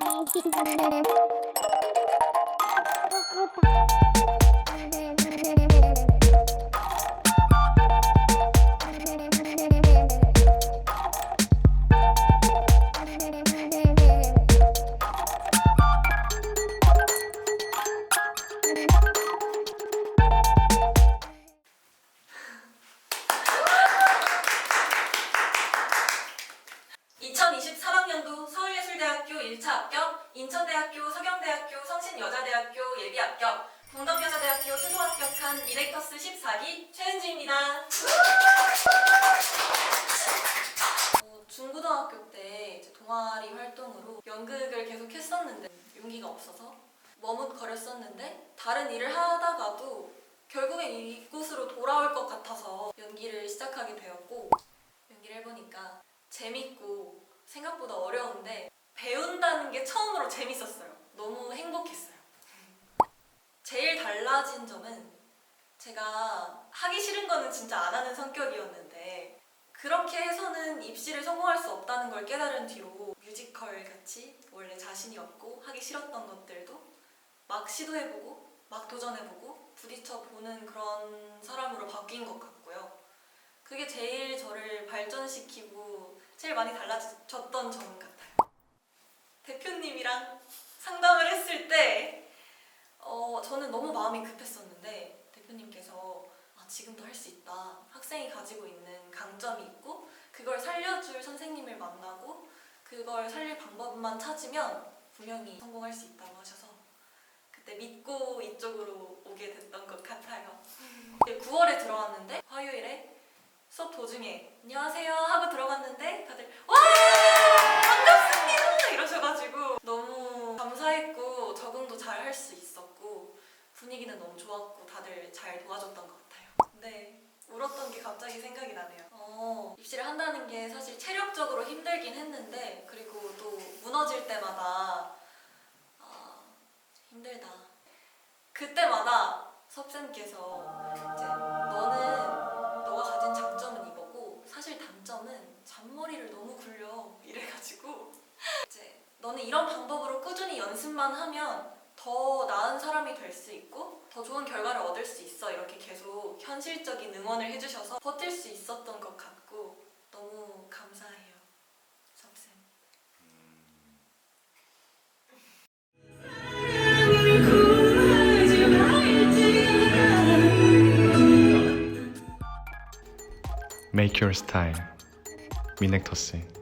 Merhaba. (2023학년도) 서울예술대학교 1차 합격 인천대학교 서경대학교 성신여자대학교 예비 합격 동덕여자대학교 최종 합격한 미네이터스 14기 최은지입니다. 어, 중고등학교 때 이제 동아리 활동으로 연극을 계속 했었는데 용기가 없어서 머뭇거렸었는데 다른 일을 하다가도 결국엔 이곳으로 돌아올 것 같아서 연기를 시작하게 되었고 연기를 해보니까 재밌고 생각보다 어려운데 배운다는 게 처음으로 재밌었어요. 너무 행복했어요. 제일 달라진 점은 제가 하기 싫은 거는 진짜 안 하는 성격이었는데 그렇게 해서는 입시를 성공할 수 없다는 걸 깨달은 뒤로 뮤지컬 같이 원래 자신이 없고 하기 싫었던 것들도 막 시도해보고 막 도전해보고 부딪혀보는 그런 사람으로 바뀐 것 같고요. 그게 제일 저를 발전시키고 제일 많이 달라졌던 점 같아요. 대표님이랑 상담을 했을 때 어, 저는 너무 마음이 급했었는데 대표님께서 아, 지금도 할 수 있다. 학생이 가지고 있는 강점이 있고 그걸 살려줄 선생님을 만나고 그걸 살릴 방법만 찾으면 분명히 성공할 수 있다고 하셔서 그때 믿고 이쪽으로 오게 됐던 것 같아요. 9월에 들어왔는데 화요일에 수업 도중에 안녕하세요 하고 들어갔는데 다들 와 반갑습니다 이러셔가지고 너무 감사했고 적응도 잘 할 수 있었고 분위기는 너무 좋았고 다들 잘 도와줬던 것 같아요. 근데 울었던 게 갑자기 생각이 나네요. 어, 입시를 한다는 게 사실 체력적으로 힘들긴 했는데 그리고 또 무너질 때마다 아, 힘들다. 그때마다 섭쌤께서 이제 너는 너가 가진 장점은 이거고 사실 단점은 잔머리를 너무 굴려 이래가지고 이제 너는 이런 방법으로 꾸준히 연습만 하면 더 나은 사람이 될 수 있고 더 좋은 결과를 얻을 수 있어 이렇게 계속 현실적인 응원을 해주셔서 버틸 수 있었던 것 같고 너무 감사해요 섭쌤 Make your. 미넥터스.